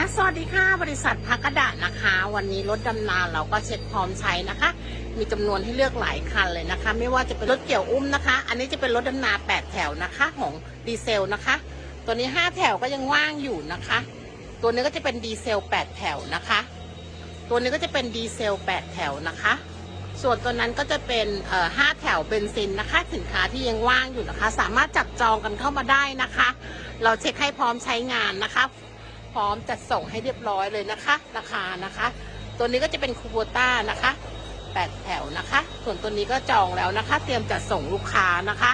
อะสวัสดีค่ะ บริษัทพักกระดาษนะคะ วันนี้รถดำนาเราก็เช็คพร้อมใช้นะคะ มีจำนวนให้เลือกหลายคันเลยนะคะ ไม่ว่าจะเป็นรถเกี่ยวอุ้มนะคะ อันนี้จะเป็นรถดำนา8แถวนะคะของดีเซลนะคะ ตัวนี้ 5 แถวก็ยังว่างอยู่นะคะ ตัวนี้ก็จะเป็นดีเซล 8 แถวนะคะ ตัวนี้ก็จะเป็นดีเซล 8 แถวนะคะ ส่วนตัวนั้นก็จะเป็นเอ่อ5แถวเบนซินนะคะ สินค้าที่ยังว่างอยู่นะคะ สามารถจับจองกันเข้ามาได้นะคะ เราเช็คให้พร้อมใช้งานนะคะ พร้อมจัดส่งให้เรียบร้อยเลยนะคะ ราคานะคะ ตัวนี้ก็จะเป็นคูโบต้านะคะ8แถวนะคะ ส่วนตัวนี้ก็จองแล้วนะคะ เตรียมจัดส่งลูกค้านะคะ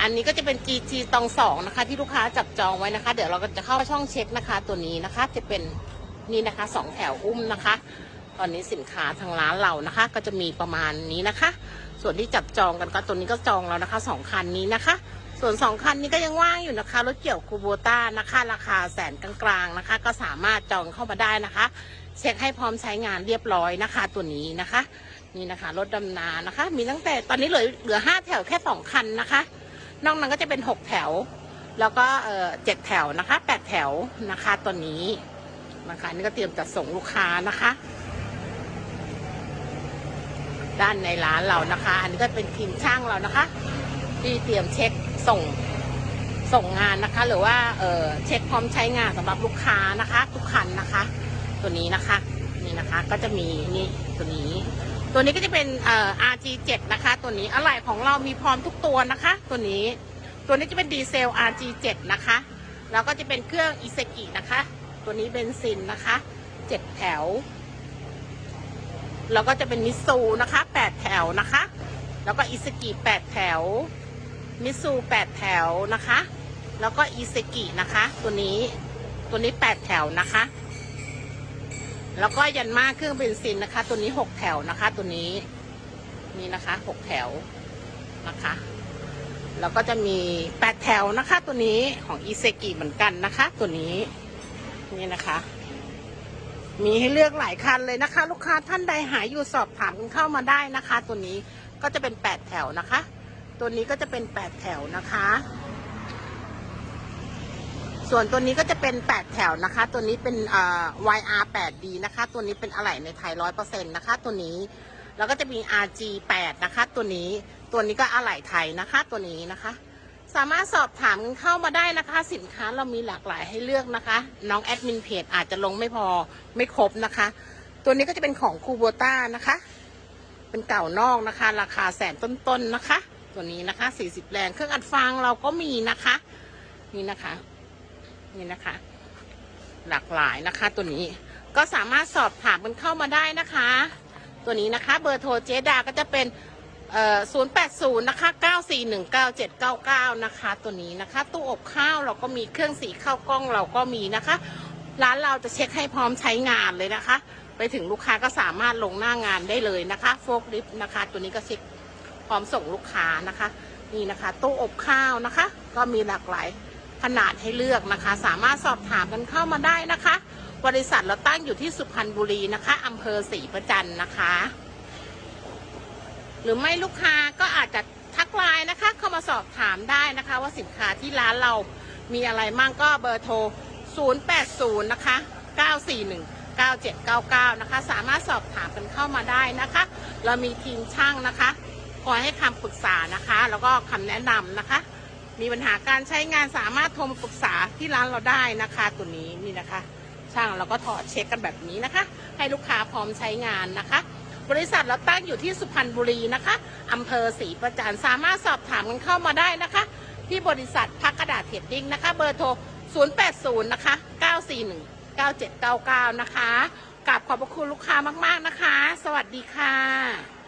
อันนี้ก็จะเป็น GG ตองสองนะคะ ที่ลูกค้าจับจองไว้นะคะ เดี๋ยวเราก็จะเข้าช่องเช็คนะคะ ตัวนี้นะคะ จะเป็นนี่นะคะสองแถวอุ้มนะคะ ตอนนี้สินค้าทางร้านเรานะคะ ก็จะมีประมาณนี้นะคะ ส่วนที่จับจองกันก็ตัวนี้ก็จองแล้วนะคะสองคันนี้นะคะ ส่วนสองคันนี้ก็ยังว่างอยู่นะคะรถเกี่ยวคูโบต้านะคะ ราคาแสนกลางๆนะคะ ก็สามารถจองเข้ามาได้นะคะ เช็คให้พร้อมใช้งานเรียบร้อยนะคะ ตัวนี้นะคะ นี่นะคะรถดำนานะคะ มีตั้งแต่ตอนนี้เหลือเหลือห้าแถวแค่สองคันนะคะ นอกนั้นก็จะเป็นหกแถว แล้วก็เออเจ็ดแถวนะคะแปดแถวนะคะตัวนี้นะคะนี่ก็เตรียมจัดส่งลูกค้านะคะ ด้านในร้านเรานะคะ อันนี้ก็เป็นทีมช่างเรานะคะ ที่เตรียมเช็คส่งส่งงานนะคะ หรือว่าเออเช็คพร้อมใช้งานสำหรับลูกค้านะคะ ทุกคันนะคะ ตัวนี้นะคะนี่นะคะก็จะมีนี่ตัวนี้ ตัวนี้ก็จะเป็นเอ่อ RG7 นะคะ ตัวนี้อะไหล่ของเรามีพร้อมทุกตัวนะคะ ตัวนี้ตัวนี้จะเป็นดีเซล RG7 นะคะ แล้วก็จะเป็นเครื่องอิเซกินะคะ ตัวนี้เบนซินนะคะ7แถว แล้วก็จะเป็นมิซูนะคะ8แถวนะคะ แล้วก็อิเซกิ8แถว มิซู8แถวนะคะ แล้วก็อิเซกินะคะ ตัวนี้ตัวนี้8แถวนะคะ แล้วก็ยันมาเครื่องเบนซินนะคะ ตัวนี้6แถวนะคะ ตัวนี้นี่นะคะ6แถวนะคะ แล้วก็จะมี8แถวนะคะ ตัวนี้ของอิเซกิเหมือนกันนะคะ ตัวนี้นี่นะคะ มีให้เลือกหลายคันเลยนะคะ ลูกค้าท่านใดหายอยู่สอบถามกันเข้ามาได้นะคะ ตัวนี้ก็จะเป็นแปดแถวนะคะ ตัวนี้ก็จะเป็นแปดแถวนะคะ ส่วนตัวนี้ก็จะเป็นแปดแถวนะคะ ตัวนี้เป็นเอ่อ YR 8D นะคะ ตัวนี้เป็นอะไหล่ในไทยร้อยเปอร์เซ็นต์นะคะ ตัวนี้ แล้วก็จะมี RG 8นะคะ ตัวนี้ ตัวนี้ก็อะไหล่ไทยนะคะ ตัวนี้นะคะ สามารถสอบถามกันเข้ามาได้นะคะ สินค้าเรามีหลากหลายให้เลือกนะคะ น้องแอดมินเพจอาจจะลงไม่พอไม่ครบนะคะ ตัวนี้ก็จะเป็นของคูโบต้านะคะ เป็นเก่านอกนะคะ ราคาแสนต้นๆนะคะ ตัวนี้นะคะ 40 แรงเครื่องอัดฟางเราก็มีนะคะ นี่นะคะ นี่นะคะ หลากหลายนะคะตัวนี้ก็สามารถสอบถามกันเข้ามาได้นะคะ ตัวนี้นะคะ เบอร์โทรเจดาก็จะเป็นเอ่อ080นะคะ9419799นะคะ ตัวนี้นะคะ ตู้อบข้าวเราก็มีเครื่องสีข้าวกล้องเราก็มีนะคะ ร้านเราจะเช็คให้พร้อมใช้งานเลยนะคะ ไปถึงลูกค้าก็สามารถลงหน้างานได้เลยนะคะ โฟกลิฟนะคะ ตัวนี้ก็เช็ค ร้อมส่งลูกค้านะคะ นี่นะคะตู้อบข้าวนะคะ ก็มีหลากหลายขนาดให้เลือกนะคะ สามารถสอบถามกันเข้ามาได้นะคะ บริษัทเราตั้งอยู่ที่สุพรรณบุรีนะคะอำเภอศรีประจันนะคะ หรือไม่ลูกค้าก็อาจจะทักไลน์นะคะ เข้ามาสอบถามได้นะคะ ว่าสินค้าที่ร้านเรามีอะไรมั่งก็เบอร์โทร 080 นะคะ 941 9799 นะคะ สามารถสอบถามกันเข้ามาได้นะคะ เรามีทีมช่างนะคะ คอยให้คำปรึกษานะคะ แล้วก็คำแนะนำนะคะ มีปัญหาการใช้งานสามารถโทรมาปรึกษาที่ร้านเราได้นะคะตัวนี้นี่นะคะ ช่างเราก็ถอดเช็คกันแบบนี้นะคะ ให้ลูกค้าพร้อมใช้งานนะคะ บริษัทเราตั้งอยู่ที่สุพรรณบุรีนะคะอำเภอศรีประจันสามารถสอบถามกันเข้ามาได้นะคะ ที่บริษัทพักกระดาษเทรดดิ้งนะคะ เบอร์โทร 080 นะคะ 941 9799 นะคะกราบขอบพระคุณลูกค้ามาก ๆ นะคะ สวัสดีค่ะ